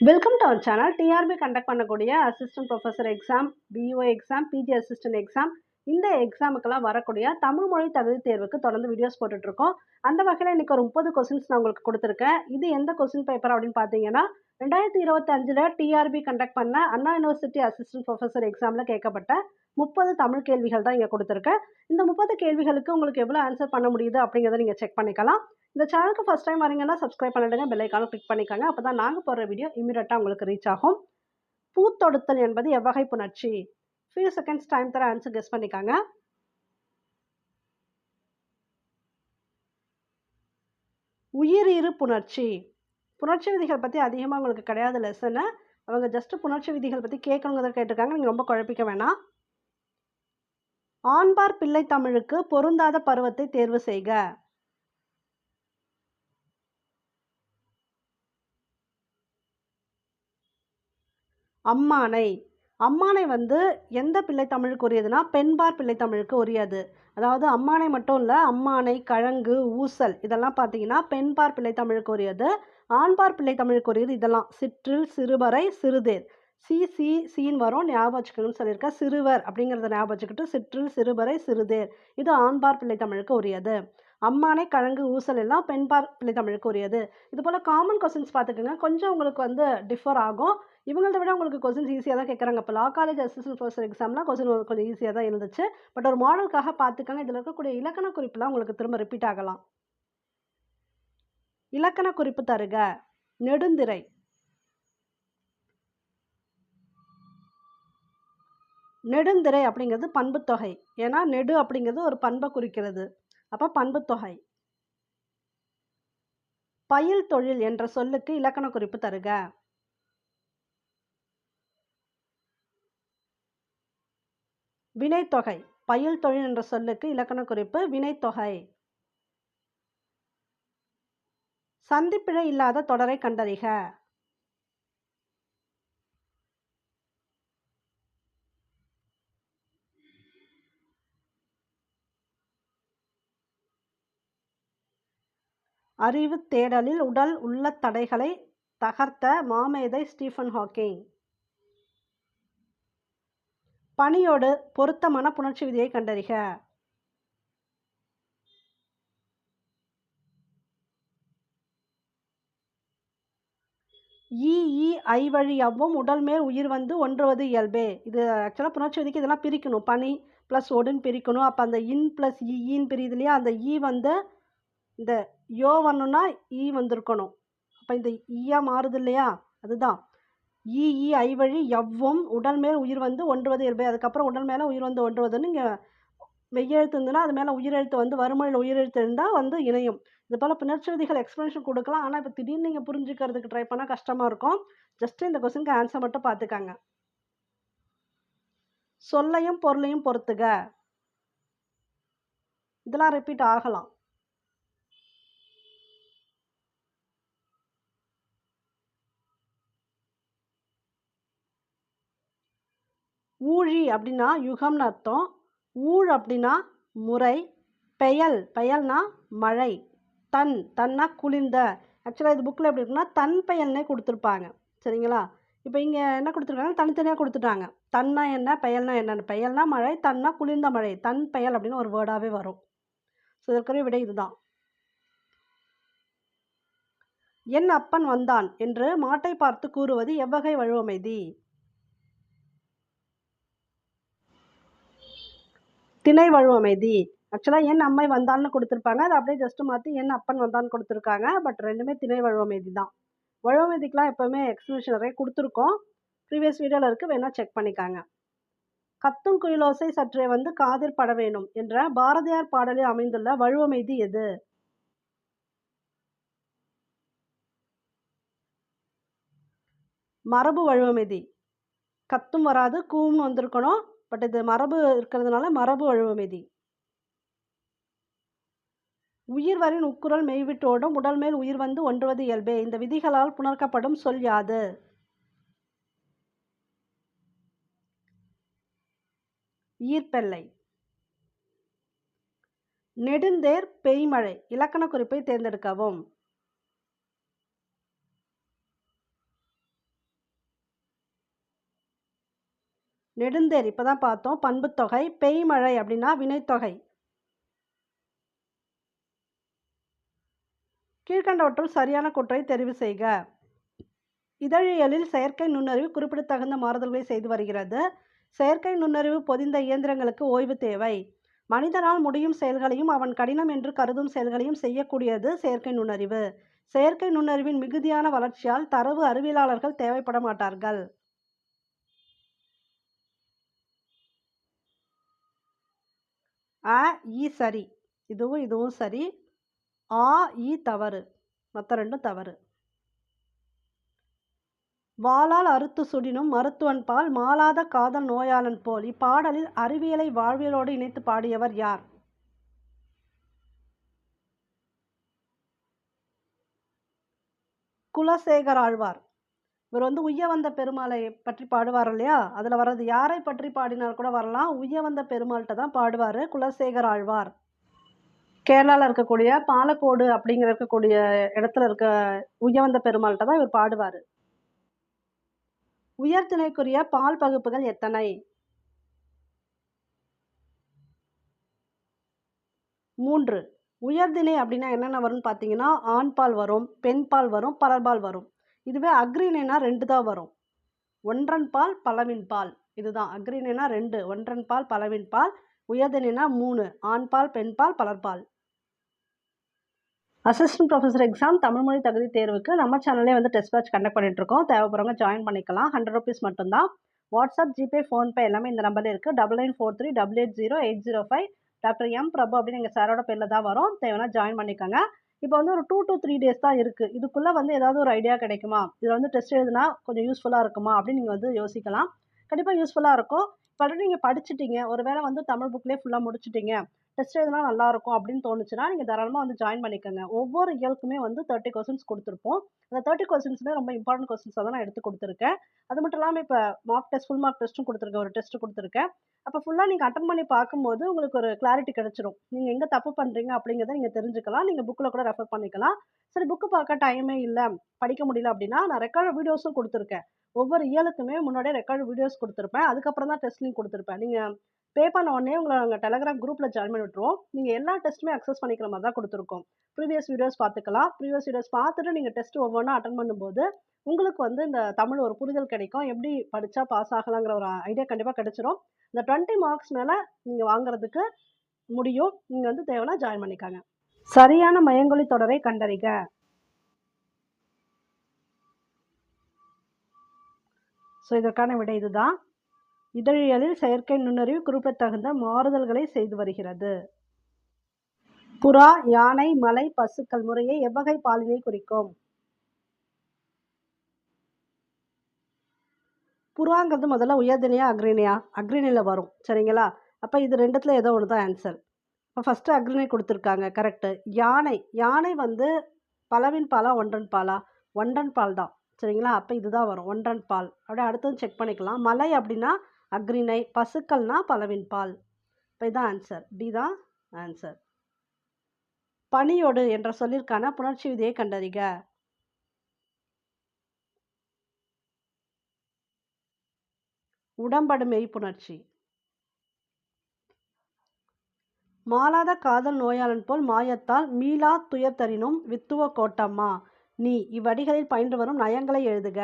Welcome to our channel TRB conduct பண்ணக்கூடிய assistant professor exam PO exam PG assistant exam இந்த எக்ஸாமுக்கெல்லாம் வரக்கூடிய தமிழ் மொழி தகுதி தேர்வுக்கு தொடர்ந்து வீடியோஸ் போட்டுட்ருக்கோம் அந்த வகையில் இன்றைக்கி ஒரு முப்பது கொஸ்டின்ஸ் நான் உங்களுக்கு கொடுத்துருக்கேன். இது எந்த கொஸ்டின் பேப்பர் அப்படின்னு பார்த்தீங்கன்னா ரெண்டாயிரத்தி இருபத்தஞ்சில் டிஆர்பி கண்டக்ட் பண்ண அண்ணா யூனிவர்சிட்டி அசிஸ்டன்ட் ப்ரொஃபஸர் எக்ஸாமில் கேட்கப்பட்ட முப்பது தமிழ் கேள்விகள் தான் இங்கே கொடுத்துருக்கேன் இந்த முப்பது கேள்விகளுக்கு உங்களுக்கு எவ்வளோ ஆன்சர் பண்ண முடியுது அப்படிங்கிறத நீங்கள் செக் பண்ணிக்கலாம். இந்த சேனலுக்கு ஃபஸ்ட் டைம் வரீங்கன்னா சப்ஸ்கிரைப் பண்ணிடுங்க பெல் கிளிக் பண்ணிக்கோங்க. அப்போ தான் நாங்கள் போடுற வீடியோ இமீடியட்டாக உங்களுக்கு ரீச் ஆகும். பூத்தொடுத்தல் என்பது எவ்வகை புணர்ச்சி ஃபியூ செகண்ட்ஸ் டைம் தர ஆன்சர் கெஸ் பண்ணிக்காங்க. உயிரீறு புணர்ச்சி. புணர்ச்சி விதிகள் பற்றி அதிகமாக உங்களுக்கு கிடையாது லெசனு அவங்க ஜஸ்ட் புணர்ச்சி விதிகள் பற்றி கேட்கணுங்கிறத கேட்டிருக்காங்க. நீங்கள் ரொம்ப குழப்பிக்க வேணாம். ஆண்பார் பிள்ளை தமிழுக்கு பொருந்தாத பருவத்தை தேர்வு செய்க. அம்மானை. அம்மானை வந்து எந்த பிள்ளை தமிழுக்கு உரியதுன்னா பெண்பார் பிள்ளை தமிழுக்கு உரியது. அதாவது அம்மானை மட்டும் இல்லை அம்மானை கழங்கு ஊசல் இதெல்லாம் பார்த்தீங்கன்னா பெண்பார் பிள்ளை தமிழுக்கு உரியது. ஆண்பார் பிள்ளை தமிழுக்கு உரியது இதெல்லாம். சிற்றில் சிறுவரை சிறுதேர். சி சி சீன் வரும் ஞாபகம் வச்சுக்கணும்னு சொல்லியிருக்கேன் சிறுவர் அப்படிங்கிறத ஞாபகம் வச்சுக்கிட்டு சிற்றில் சிறுவரை சிறுதேர். இது ஆண்பார் பிள்ளை தமிழுக்கு உரியது. அம்மானை கழங்கு ஊசல் எல்லாம் பெண்பார் பிள்ளை தமிழுக்கு உரியது. இது போல் காமன் கொஸ்டின்ஸ் பார்த்துக்கோங்க. கொஞ்சம் உங்களுக்கு வந்து டிஃபர் ஆகும். இவங்களத விட உங்களுக்கு கொஸ்டின்ஸ் ஈஸியாக தான் கேட்குறாங்க. இப்போ லா காலேஜ் அசிஸ்டன்ட் ப்ரொஃபஸர் எக்ஸாம்லாம் கொஸ்டின் கொஞ்சம் ஈஸியாக தான் இருந்துச்சு. பட் ஒரு மாடலுக்காக பார்த்துக்கோங்க. இதில் இருக்கக்கூடிய இலக்கண குறிப்புலாம் உங்களுக்கு திரும்ப ரிப்பீட் ஆகலாம். இலக்கண குறிப்பு தருக. நெடுந்திரை. நெடுந்திரை அப்படிங்கிறது பண்புத்தொகை. ஏன்னா நெடு அப்படிங்கிறது ஒரு பண்பை குறிக்கிறது. அப்போ பண்புத்தொகை. பயில் தொழில் என்ற சொல்லுக்கு இலக்கண குறிப்பு தருக. வினைத்தொகை. பயில் தொழில் என்ற சொல்லுக்கு இலக்கண குறிப்பு வினைத்தொகை. சந்திப்பிழை இல்லாத தொடரை கண்டறிக. அறிவு தேடலில் உடல் உள்ள தடைகளை தகர்த்த மாமேதை ஸ்டீஃபன் ஹாக்கிங். பணியோடு பொருத்தமான புணர்ச்சி விதியை கண்டறிக. இஇ ஐ வழியாகவும் உடல் மேல் உயிர் வந்து ஒன்றுவது இயல்பே. இது ஆக்சுவலாக புணர்ச்சி விதிக்கு இதெல்லாம் பிரிக்கணும். பனி ப்ளஸ் ஒடுன்னு பிரிக்கணும். அப்போ அந்த இன் ப்ளஸ் இஇன்னு பிரியுது இல்லையா? அந்த ஈ வந்து இந்த யோ வரணும்னா ஈ வந்திருக்கணும். அப்போ இந்த ஈயா மாறுது இல்லையா அதுதான். ஈ ஈ ஐ வழி எவ்வும் உடல் மேல் உயிர் வந்து ஒன்றுவது இயல்பே அதுக்கப்புறம் உடல் மேலே உயிர் வந்து ஒன்றுவதுன்னு இங்கே மெய்யெழுத்து இருந்ததுன்னா அது மேலே உயிரெழுத்து வந்து வறுமையில் உயிரெழுத்து இருந்தால் வந்து இணையும். இது போல் புணர்ச்சி எக்ஸ்ப்ளனேஷன் கொடுக்கலாம். ஆனால் இப்போ திடீர்னு நீங்கள் புரிஞ்சுக்கிறதுக்கு ட்ரை பண்ணால் கஷ்டமாக இருக்கும். ஜஸ்ட்டு இந்த கொஸ்டினுக்கு ஆன்சர் மட்டும் பார்த்துக்காங்க சொல்லையும் பொருளையும் பொறுத்துக. இதெல்லாம் ரிப்பீட் ஆகலாம். ஊழி அப்படின்னா யுகம்னு அர்த்தம். ஊழ் அப்படின்னா முறை பெயல் பெயல்னா மழை தன் தன்னா குளிர்ந்த. ஆக்சுவலாக இது புக்கில் எப்படி இருக்குன்னா தன் பெயல்னே கொடுத்துருப்பாங்க. சரிங்களா? இப்போ இங்கே என்ன கொடுத்துருக்காங்க? தனித்தனியாக கொடுத்துட்டாங்க. தன்னா என்ன பெயல்னா என்னென்னு. பெயல்னா மழை தன்னா குளிர்ந்த மழை. தன் பெயல் அப்படின்னு ஒரு வேர்டாகவே வரும். ஸோ இதற்குரிய விடை இதுதான். என் அப்பன் வந்தான் என்று மாட்டை பார்த்து கூறுவது எவ்வகை வழுவமைதி? திணை வழுவமைதி. ஆக்சுவலாக என் அம்மை வந்தான்னு கொடுத்துருப்பாங்க. அதை அப்படியே ஜஸ்ட்டு மாற்றி என் அப்பன் வந்தான்னு கொடுத்துருக்காங்க. பட் ரெண்டுமே திணை வழுவமைதி தான். வழுவமைதிக்கெலாம் எப்போவுமே எக்ஸ்பிளேஷன் நிறைய கொடுத்துருக்கோம். ப்ரீவியஸ் வீடியோவில் இருக்குது வேணால் செக் பண்ணிக்காங்க. கத்தும் குயிலோசை சற்றே வந்து காதில் பட வேணும் என்ற பாரதியார் பாடலில் அமைந்துள்ள வழுவமைதி எது? மரபு வழுவமைதி. கத்தும் வராது கூம்னு வந்திருக்கணும். பட் இது மரபு இருக்கிறதுனால மரபு வழுவமைதி உயிர் வரின் உக்குரல் மெய்விட்டோடும் உடல் மேல் உயிர் வந்து ஒன்றுவது இயல்பே. இந்த விதிகளால் புணர்க்கப்படும் சொல் யாது? ஈர்ப்பெல்லை. நெடுந்தேர் பெய்மழை இலக்கண குறிப்பை தேர்ந்தெடுக்கவும். நெடுந்தேர். இப்போ தான் பார்த்தோம். பண்புத்தொகை பெய்மழை அப்படின்னா வினைத்தொகை. கீழ்கண்டவற்றுள் சரியான கூற்றை தெரிவு செய்க. இதழியலில் செயற்கை நுண்ணறிவு குறிப்பிடத்தகுந்த மாறுதல்களை செய்து வருகிறது. செயற்கை நுண்ணறிவு பொதிந்த இயந்திரங்களுக்கு ஓய்வு தேவை. மனிதனால் முடியும் செயல்களையும் அவன் கடினம் என்று கருதும் செயல்களையும் செய்யக்கூடியது செயற்கை நுண்ணறிவு. செயற்கை நுண்ணறிவின் மிகுதியான வளர்ச்சியால் தரவு அறிவியலாளர்கள் தேவைப்பட மாட்டார்கள். ஆ இ சரி. இதுவும் இதுவும் சரி. ஆ இ தவறு. மற்ற ரெண்டும் தவறு. வாளால் அறுத்து சுடினும் மருத்துவன் பால் மாளாத காதல் நோயாளன் போல் இப்பாடலில் அறிவியலை வாழ்வியலோடு இணைத்து பாடியவர் யார்? குலசேகர் ஆழ்வார். இவர் வந்து உய்ய வந்த பெருமாளை பற்றி பாடுவார் இல்லையா? அதில் வர்றது யாரை பற்றி பாடினார் கூட வரலாம். உய்ய வந்த பெருமாள்கிட்ட தான் பாடுவார். குலசேகர் ஆழ்வார். கேரளாவில் இருக்கக்கூடிய பாலக்கோடு அப்படிங்கிற இருக்கக்கூடிய இடத்துல இருக்க உய்யவந்த பெருமாள்கிட்ட தான் இவர் பாடுவார். உயர்திணைக்குரிய பால் பகுப்புகள் எத்தனை? மூன்று. உயர்திணை அப்படின்னா என்னென்ன வரும்னு பார்த்தீங்கன்னா ஆண் பால் வரும் பெண் பால் வரும் பலர்பால் வரும். இதுவே அக்ரிணைனா ரெண்டு தான் வரும். ஒன்றன் பால் பலவின் பால். இதுதான். அக்ரிணைனா ரெண்டு. ஒன்றன் பால் பலவின் பால். உயர்திணைனா மூணு. ஆண் பால் பெண் பால் பலர்பால் அசிஸ்டன்ட் ப்ரொஃபஸர் எக்ஸாம் தமிழ்மொழி தகுதி தேர்வுக்கு நம்ம சேனல்லே வந்து டெஸ்ட் பேட்ச் கண்டக்ட் பண்ணிட்டுருக்கோம் தேவைப்படுறவங்க ஜாயின் பண்ணிக்கலாம். ஹண்ட்ரட் ருபீஸ் மட்டும்தான். வாட்ஸ்அப் ஜிபே ஃபோன்பே எல்லாமே இந்த நம்பர்ல இருக்குது double nine four three double eight zero eight zero five doctor M Prabhu அப்படின்னு எங்கள் சாரோட பேரில் தான் வரும். தேவைன்னா ஜாயின் பண்ணிக்கோங்க. இப்போ வந்து ஒரு டூ டு த்ரீ டேஸ் தான் இருக்குது இதுக்குள்ளே வந்து ஏதாவது ஒரு ஐடியா கிடைக்குமா? இதில் வந்து டெஸ்ட் எழுதுனா கொஞ்சம் யூஸ்ஃபுல்லாக இருக்குமா? அப்படின்னு நீங்கள் வந்து யோசிக்கலாம். கண்டிப்பாக யூஸ்ஃபுல்லாக இருக்கும். இப்போ நீங்கள் படிச்சுட்டிங்க. ஒரு வேளை வந்து தமிழ் புக்லேயே ஃபுல்லாக முடிச்சிட்டீங்க. டெஸ்ட் எழுதினா நல்லா இருக்கும் அப்படின்னு தோணுச்சுன்னா நீங்கள் தாராளமாக வந்து ஜாயின் பண்ணிக்கோங்க. ஒவ்வொரு இயலுக்குமே வந்து தேர்ட்டி கொஸ்டின்ஸ் கொடுத்துருப்போம். அந்த தேர்ட்டி கொஸ்டின்ஸுமே ரொம்ப இம்பார்ட்டன்ட் கொஸ்டின்ஸ் தான் நான் எடுத்து கொடுத்துருக்கேன். அது மட்டும் இல்லாமல் இப்போ மார்க் டெஸ்ட் ஃபுல் மார்க் டெஸ்ட்டும் கொடுத்துருக்கேன். ஒரு டெஸ்ட் கொடுத்துருக்கேன். அப்போ ஃபுல்லாக நீங்கள் அட்டன் பண்ணி பார்க்கும்போது உங்களுக்கு ஒரு கிளாரிட்டி கிடைச்சிரும். நீங்கள் எங்கே தப்பு பண்ணுறீங்க அப்படிங்கிறத நீங்கள் தெரிஞ்சுக்கலாம். நீங்கள் புக்கில் கூட ரெஃபர் பண்ணிக்கலாம். சரி புக்கு பார்க்க டைமே இல்லை. படிக்க முடியல அப்படின்னா நான் ரெக்கார்டு வீடியோஸும் கொடுத்துருக்கேன். ஒவ்வொரு இயலுக்குமே முன்னாடியே ரெக்கார்டு வீடியோஸ் கொடுத்துருப்பேன். அதுக்கப்புறம் தான் டெஸ்ட் லிங்க் கொடுத்துருப்பேன். நீங்கள் பே பண்ண உடனே உங்களை நாங்கள் டெலகிராம் குரூப்பில் ஜாயின் பண்ணி விட்டுருவோம். நீங்கள் எல்லா டெஸ்ட்டுமே அக்சஸ் பண்ணிக்கிற மாதிரி தான் கொடுத்துருக்கோம். ப்ரீவியஸ் வீடியோஸ் பார்த்துக்கலாம். ப்ரீவியஸ் வீடியோஸ் பார்த்துட்டு நீங்கள் டெஸ்ட் ஒவ்வொன்றா அட்டன் பண்ணும்போது உங்களுக்கு வந்து இந்த தமிழ் ஒரு புரிதல் கிடைக்கும். எப்படி படித்தா பாஸ் ஆகலாங்கிற ஒரு ஐடியா கண்டிப்பாக கிடைச்சிரும். இந்த டுவெண்ட்டி மார்க்ஸ் மேலே நீங்கள் வாங்குறதுக்கு முடியும். நீங்கள் வந்து தேவைன்னா ஜாயின் பண்ணிக்காங்க. சரியான மயங்கொழி தொடரை கண்டறிக. ஸோ இதற்கான விடை இதுதான். இதழியலில் செயற்கை நுண்ணறிவு குறிப்பிடத்தகுந்த மாறுதல்களை செய்து வருகிறது. புறா யானை மலை பசுக்கள் முறையே எவ்வகை பாலினை குறிக்கும். புறாங்கிறது முதல்ல உயர்தினையா அக்ரினியா அக்ரிணியில் வரும். சரிங்களா? அப்போ இது ரெண்டுத்தில் ஏதோ ஒன்று தான் ஆன்சர் இப்போ ஃபஸ்ட்டு அக்ரிணி கொடுத்துருக்காங்க கரெக்டு யானை யானை வந்து பலவின் பாலா ஒன்றன் பாலா? ஒன்றன் பால் தான் சரிங்களா? அப்போ இதுதான் வரும் ஒன்றன் பால். அப்படியே அடுத்தது செக் பண்ணிக்கலாம். மலை அப்படின்னா அக்ரிணை பசுக்கள்னா பலவின் பால். இப்போ இதான் ஆன்சர் டி தான் ஆன்சர் பனியோடு என்ற சொல்லிற்கான புணர்ச்சி விதியை கண்டறிக. உடம்படு மெய்ப்புணர்ச்சி மாலாத காதல் நோயாளன் போல் மாயத்தால் மீளா துயர்தரினும் வித்துவ கோட்டம்மா. நீ இவ்வடிகளில் பயின்று வரும் நயங்களை எழுதுக.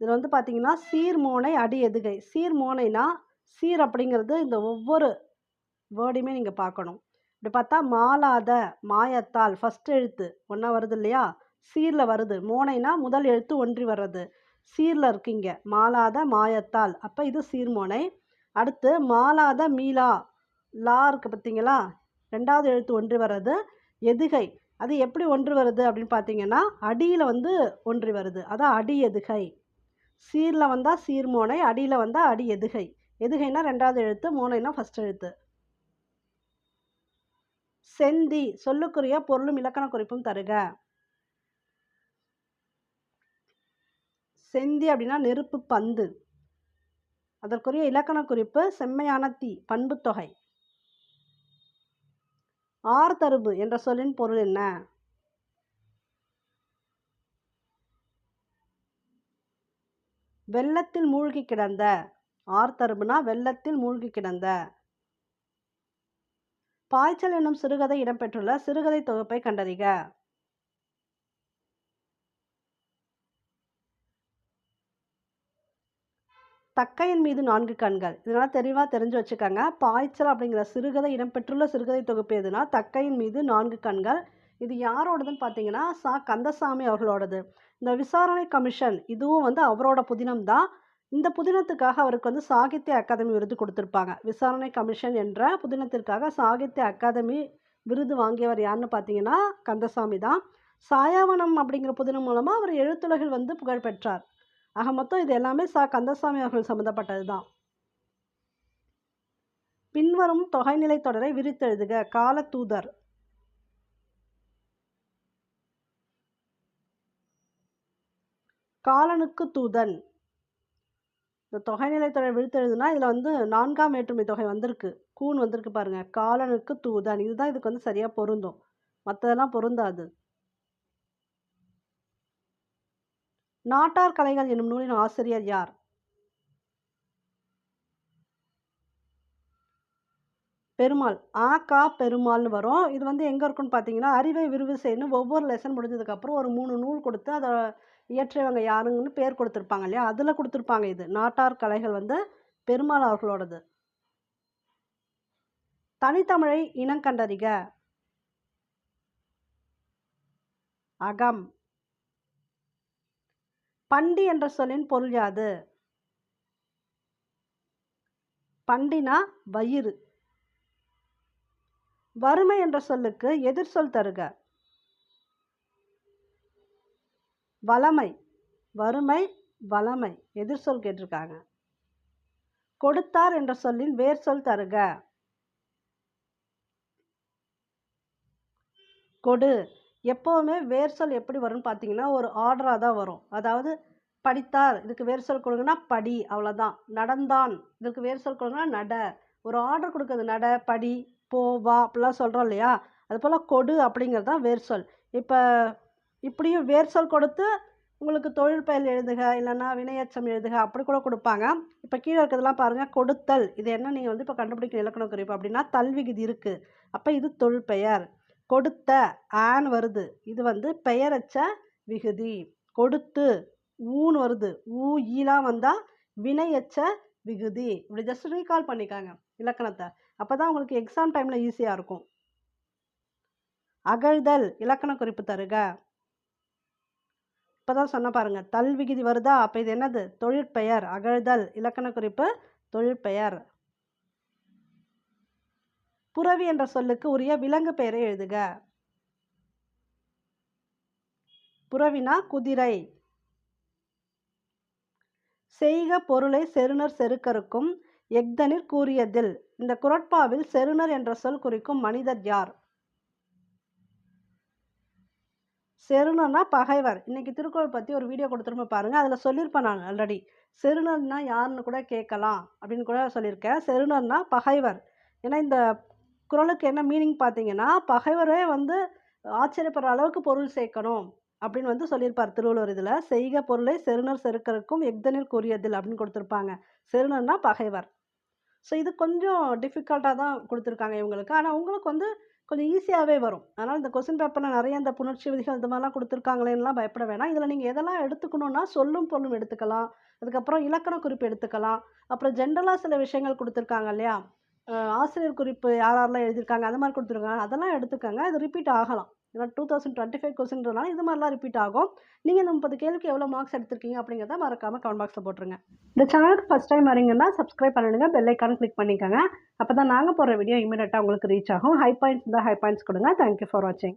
இதில் வந்து பார்த்திங்கன்னா சீர்மோனை அடி எதுகை. சீர்மோனைனா சீர் அப்படிங்கிறது இந்த ஒவ்வொரு வேர்டையுமே நீங்கள் பார்க்கணும். இப்படி பார்த்தா மாலாத மாயத்தால் ஃபஸ்ட் எழுத்து ஒன்றா வருது இல்லையா? சீரில் வருது. மோனைனா முதல் எழுத்து ஒன்றி வர்றது. சீரில் இருக்கீங்க. மாலாத மாயத்தால். அப்போ இது சீர்மோனை அடுத்து மாலாத மீலா லா இருக்குது பார்த்தீங்களா? ரெண்டாவது எழுத்து ஒன்றி வர்றது. எதுகை. அது எப்படி ஒன்று வருது அப்படின்னு பார்த்தீங்கன்னா அடியில் வந்து ஒன்றி வருது. அதான் அடி எதுகை. சீரில் வந்தால் சீர்மோனை அடியில் வந்தால் அடி எதுகை. எதுகைனா ரெண்டாவது எழுத்து மோனைனா ஃபஸ்ட் எழுத்து. செந்தி சொல்லுக்குரிய பொருளும் இலக்கண குறிப்பும் தருக. செந்தி அப்படின்னா நெருப்பு பந்து. அதற்குரிய இலக்கண குறிப்பு செம்மையான தீ பண்புத்தொகை ஆர்தருபு என்ற சொல்லின் பொருள் என்ன? வெள்ளத்தில் மூழ்கி கிடந்த. ஆர்த்தர்புனா வெள்ளத்தில் மூழ்கி கிடந்த. பாய்ச்சல் என்னும் சிறுகதை இடம்பெற்றுள்ள சிறுகதை தொகுப்பை கண்டறிக. தக்கையின் மீது நான்கு கண்கள். இதனால் தெளிவாக தெரிஞ்சு வச்சுக்கோங்க. பாய்ச்சல் அப்படிங்கிற சிறுகதை இடம்பெற்றுள்ள சிறுகதை தொகுப்பு எதுனா தக்கையின் மீது நான்கு கண்கள். இது யாரோடதுன்னு பார்த்தீங்கன்னா சா. கந்தசாமி அவர்களோடது. இந்த விசாரணை கமிஷன் இதுவும் வந்து அவரோட புதினம் தான் இந்த புதினத்துக்காக அவருக்கு வந்து சாகித்ய அகாதமி விருது கொடுத்துருப்பாங்க. விசாரணை கமிஷன் என்ற புதினத்திற்காக சாகித்ய அகாதமி விருது வாங்கியவர் யாருன்னு பார்த்தீங்கன்னா கந்தசாமி தான். சாயாவனம் அப்படிங்கிற புதினம் மூலமாக அவர் எழுத்துலகில் வந்து புகழ் பெற்றார். ஆக மொத்தம் இது எல்லாமே சா கந்தசாமி அவர்கள் சம்மந்தப்பட்டது தான். பின்வரும் தொகைநிலை தொடரை விரித்தெழுதுக. கால காலனுக்கு தூதன். இந்த தொகைநிலை தொடர் விழுத்தெழுதுனா இதில் வந்து நான்காம் வேற்றுமை தொகை வந்திருக்கு. கூன் வந்திருக்கு பாருங்கள் காலனுக்கு தூதன். இதுதான் இதுக்கு வந்து சரியாக பொருந்தும். மற்றதெல்லாம் பொருந்தாது. நாட்டார் கலைகள் என்னும் நூலின் ஆசிரியர் யார்? பெருமாள். ஆ கா பெருமாள்னு வரும். இது வந்து எங்கே இருக்குன்னு பார்த்தீங்கன்னா அறிவை விரிவு செய்யணும். ஒவ்வொரு லெசன் முடிஞ்சதுக்கப்புறம் ஒரு மூணு நூல் கொடுத்து அதை இயற்றியவங்க யாருங்கன்னு பேர் கொடுத்துருப்பாங்க இல்லையா? அதில் கொடுத்துருப்பாங்க இது. நாட்டார் கலைகள் வந்து பெருமாள் அவர்களோடது. தனித்தமிழை இனம் கண்டறிக. அகம். பண்டி என்ற சொல்லின் பொருள் யாது? பண்டினா வயிறு. வறுமை என்ற சொல்லுக்கு எதிர் சொல் தருக. வளமை வறுமை வளமை. எதிர்சொல் கேட்டிருக்காங்க. கொடுத்தார் என்ற சொல்லின் வேர் சொல் தருக. கொடு. எப்போவுமே வேர் சொல் எப்படி வரும்னு பார்த்தீங்கன்னா ஒரு ஆர்டராக தான் வரும். அதாவது படித்தார் இதுக்கு வேர் சொல் கொடுங்கன்னா படி அவ்வளோதான் நடந்தான் இதுக்கு வேர் சொல் கொடுங்கன்னா நட. ஒரு ஆர்டர் கொடுக்குறது நட படி போ வா அப்படிலாம் சொல்கிறோம் இல்லையா? அது போல் கொடு அப்படிங்கிறது தான் வேர் சொல். இப்போ இப்படியும் வேர் சொல் கொடுத்து உங்களுக்கு தொழில் பெயர் எழுதுக இல்லைன்னா வினையச்சம் எழுதுக அப்படி கூட கொடுப்பாங்க. இப்போ கீழே இருக்கிறதெல்லாம் பாருங்கள் கொடுத்தல். இது என்ன? நீங்கள் வந்து இப்போ கண்டுபிடிக்க இலக்கண குறிப்பு அப்படின்னா தல்விகுதி இருக்குது அப்போ இது தொழில் பெயர். கொடுத்த ஆன் வருது. இது வந்து பெயரச்ச விகுதி. கொடுத்து ஊன் வருது. ஊ ஈலாம் வந்தால் வினையச்ச விகுதி. இப்படி ஜஸ்ட் ரீகால் பண்ணிக்காங்க இலக்கணத்தை. அப்போ தான் உங்களுக்கு எக்ஸாம் டைமில் ஈஸியாக இருக்கும். அகழ்தல் இலக்கண குறிப்பு தருக. இப்போ தான் சொன்ன பாருங்கள் தல் விகுதி வருதா? அப்போ இது என்னது? தொழிற்பெயர் அகழ்தல் இலக்கண குறிப்பு தொழிற்பெயர். புறவி என்ற சொல்லுக்கு உரிய விலங்கு பெயரை எழுதுக. புறவினா குதிரை. செய்க பொருளை செருணர் செருக்கருக்கும் எக்தனில் கூறியதில். இந்த குரட்பாவில் செருணர் என்ற சொல் குறிக்கும் மனிதர் யார்? செருணன்னா பகைவர். இன்றைக்கி திருக்குறள் பற்றி ஒரு வீடியோ கொடுத்துருப்ப பாருங்கள் அதில் சொல்லியிருப்பேன் நான் ஆல்ரெடி செருணன்னா யாருன்னு கூட கேட்கலாம் அப்படின்னு கூட சொல்லியிருக்கேன். செருணன்னா பகைவர். ஏன்னா இந்த குறளுக்கு என்ன மீனிங் பார்த்தீங்கன்னா பகைவரே வந்து ஆச்சரியப்படுற அளவுக்கு பொருள் சேர்க்கணும் அப்படின்னு வந்து சொல்லியிருப்பார் திருவள்ளுவர் இதில். செய்க பொருளை செருணர் செருக்கருக்கும் எக்தனில் கூறியதில் அப்படின்னு கொடுத்துருப்பாங்க. செருணர்னா பகைவர். ஸோ இது கொஞ்சம் டிஃபிகல்ட்டாக தான் கொடுத்துருக்காங்க இவங்களுக்கு. ஆனால் உங்களுக்கு வந்து கொஞ்சம் ஈஸியாகவே வரும். அதனால் இந்த கொஸ்டின் பேப்பரில் நிறைய இந்த புணர்ச்சி விதிகள் இந்த மாதிரிலாம் கொடுத்துருக்காங்களேன்னுலாம் பயப்பட வேணாம் இதில் நீங்கள் எதெல்லாம் எடுத்துக்கணுன்னா சொல்லும் பொருளும் எடுத்துக்கலாம். அதுக்கப்புறம் இலக்கண குறிப்பு எடுத்துக்கலாம். அப்புறம் ஜென்ரலாக சில விஷயங்கள் கொடுத்துருக்காங்க இல்லையா? ஆசிரியர் குறிப்பு யார் யாரெல்லாம் எழுதியிருக்காங்க? அந்த மாதிரி கொடுத்துருக்காங்க. அதெல்லாம் எடுத்துக்கோங்க. இது ரிப்பீட் ஆகலாம். ஏன்னா டூ தௌசண்ட் டுவெண்ட்டி ஃபைவ் கொஸ்டின்றதுனால இது மாதிரிலாம் ரிப்பீட் ஆகும். நீங்கள் இந்த முப்பது கேள்விக்கு எவ்வளோ மார்க்ஸ் எடுத்திருக்கீங்க அப்படிங்கிறத மறக்காமல் கமெண்ட் பாக்ஸில் போட்டுருங்க. இந்த சேனலுக்கு ஃபஸ்ட் டைம் வரீங்கன்னா சப்ஸ்கிரைப் பண்ணிடுங்க பெல் ஐக்கான் கிளிக் பண்ணிக்கோங்க. அப்போ தான் நாங்கள் போடுற வீடியோ இமீடியட்டாக உங்களுக்கு ரீச் ஆகும். ஹை பாயிண்ட்ஸ் இருந்தால் ஹை பாயிண்ட்ஸ் கொடுங்க. தேங்க்யூ ஃபார் வாட்சிங்